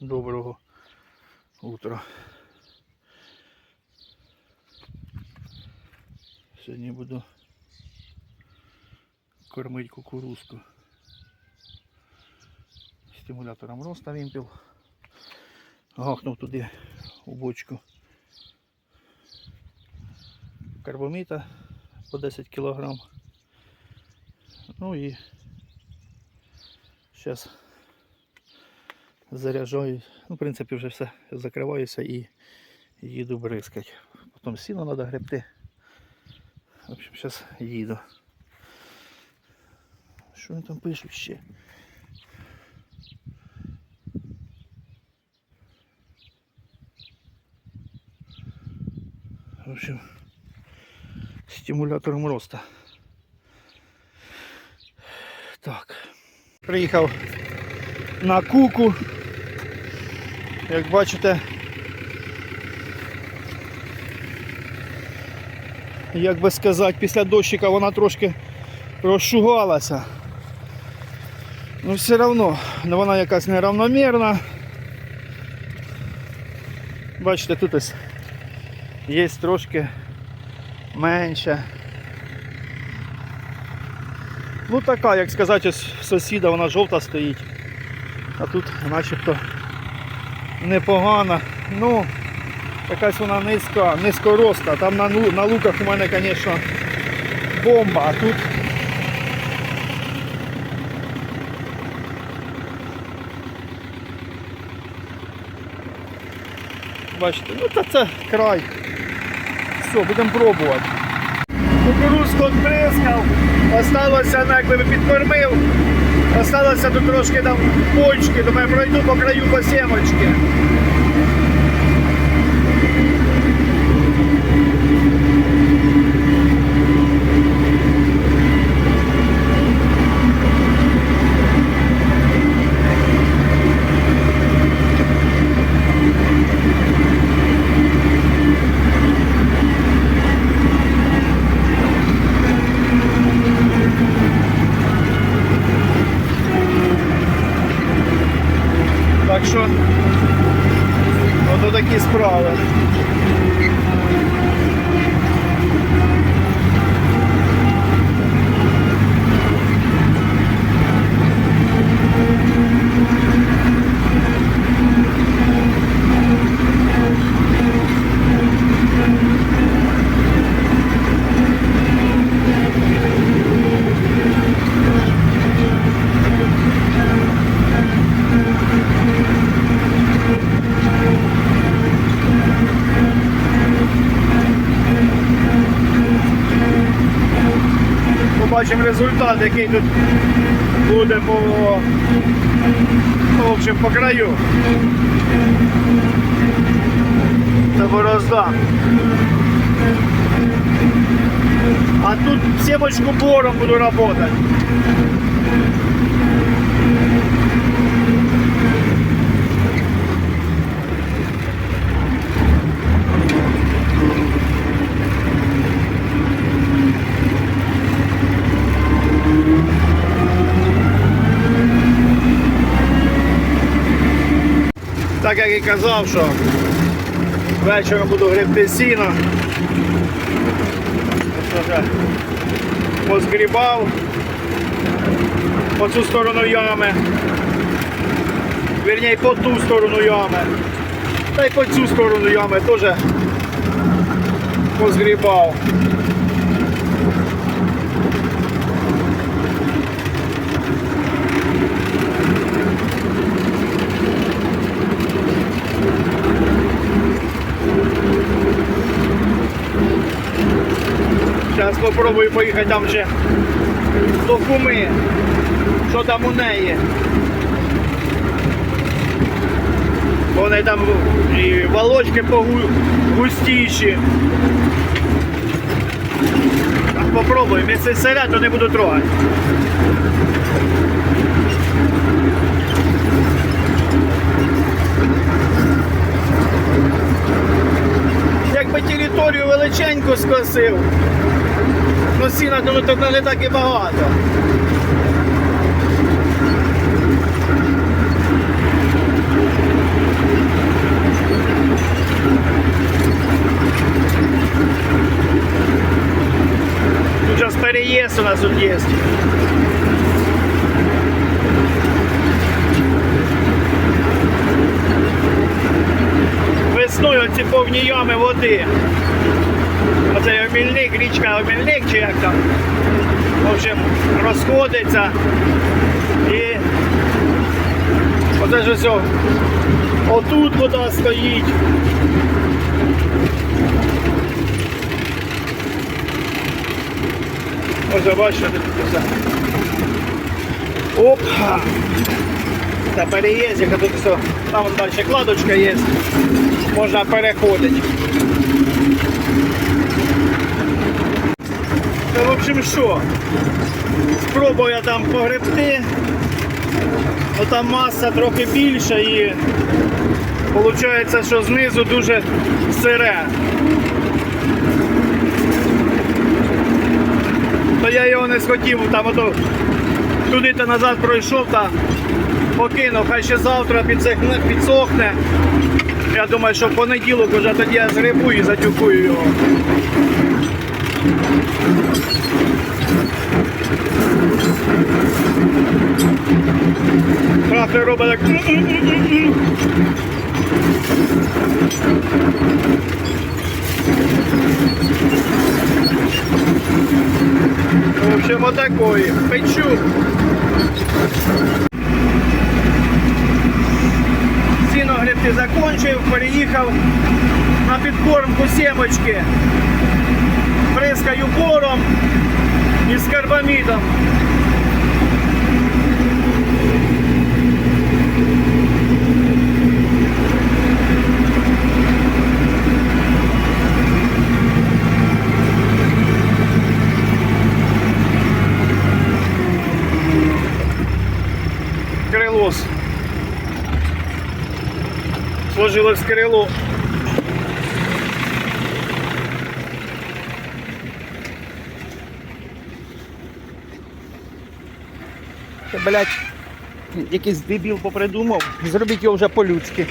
Доброго утра. Сьогодні буду кормити кукурузку. Стимулятором роста вимпів. Гахнув туди у бочку карбоміта по 10 кг. Ну і зараз заряджаю. Ну, в принципі, вже все закриваюся і їду бризкати. Потім сіно треба гребти. В общем, зараз їду. Що вони там пишуть ще? В общем, стимулятором роста. Так. Приїхав на куку. Як бачите, як би сказати, після дощика вона трошки розшугалася. Ну все одно вона якась неравномірна. Бачите, тут ось є трошки менше. Ну така, як сказати, ось сусіда вона жовта стоїть. А тут начебто непогана. Ну, якась вона низька, низькороста. Там на, на луках у мене, звісно, бомба, а тут. Бачите, ну та це край. Все, будемо пробувати. Кукурузку відбризкав, осталося, якби підкормив. Осталося тут трошки там почки, думаю, пройду по краю по сімочки. Так що, ото такі справи. Побачимо результат, який тут буде по, в общем, по краю. Це борозда. А тут семочку бором буду работать. Так як і казав, що вечором буду гребти сіно. Позгрібав по цю сторону ями. Вірніше по ту сторону ями. Та й по цю сторону ями теж позгрібав. Зараз спробую поїхати там ще до куми. Що там у неї? Вони там і волочки погустіші. Попробуємо. Якщо сире, то не буду трогати. Якби територію величеньку скосив, Ну сіна тут не так і багато. Сейчас переезд у нас тут есть. Весною ці повні ями води. Омільник чи як там. В общем, розходиться і оце ж все. Отут вода стоїть. Ось бачите, все. Опа! Та переїзд, тут все. Там далі кладочка є. Можна переходити. Та, в общем, що? Спробую я там погребти. Ну там маса трохи більша і виходить, що знизу дуже сире. То я його не схотів, там ото туди та назад пройшов та покинув, хай ще завтра підсохне. Я думаю, що в понеділок вже тоді я згребу і затюкую його. Трактор робить так. В общем, отакої. Печу. Сіно гребти закончив, переїхав на підкормку сімочки. С бором и с карбамидом. Крылос. Сложилось крыло блядь, якийсь дебіл попридумав. Зробіть його вже по-людськи.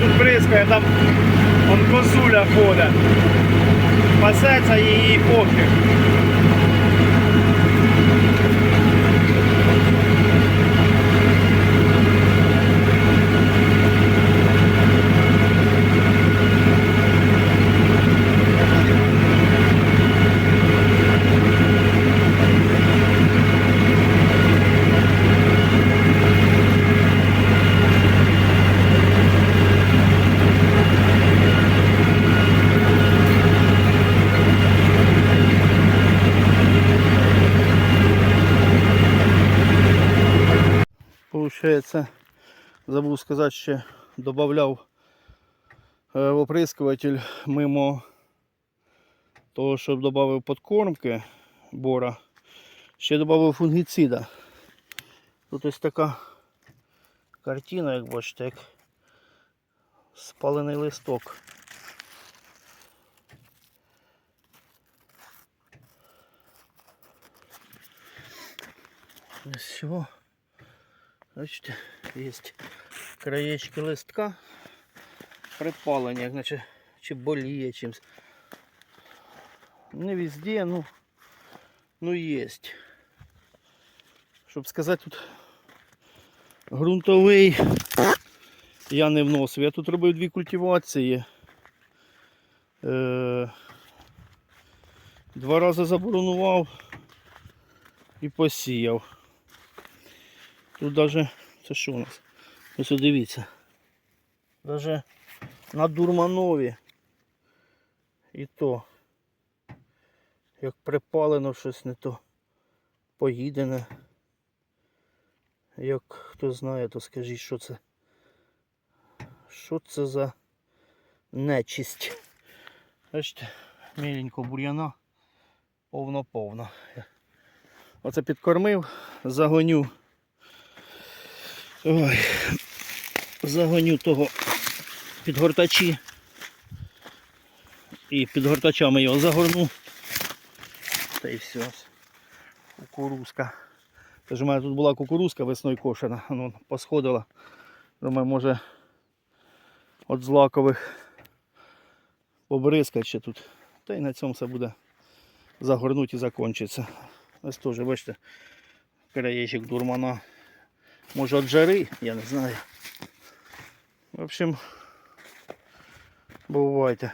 Тут бризкаю, там он козуля ходить. Пасеться і Получається, забув сказати, ще додавав е, оприскуватель мимо того, щоб додав подкормки бора, ще додав фунгіцида. Тут ось така картина, як бачите, як спалений листок. Ось всього. Бачите, є краєчки листка припалені, як наче чи боліє чимось. Не везде, ну, ну есть. Щоб сказати, тут ґрунтовий я не вносив. Я тут робив дві культивації. Е, два рази заборонував і посіяв. Тут даже, це що у нас? Ось дивіться. Даже на дурманові. І то. Як припалено щось не то поїдене. Як хто знає, то скажіть, що це. Що це за нечисть? Бачите, міленько бур'яна. Повно-повно. Оце підкормив, загоню. Ой, загоню того підгортачі. І підгортачами його загорну. Та й все. Кукурузка. Тож у мене тут була кукурузка весною кошена, ну, посходила. Думаю, може от злакових побризкать ще тут. Та й на цьому все буде загорнуть і закінчиться. Ось теж, бачите, краєчок дурмана. Може від жари, я не знаю. В общем, бувайте.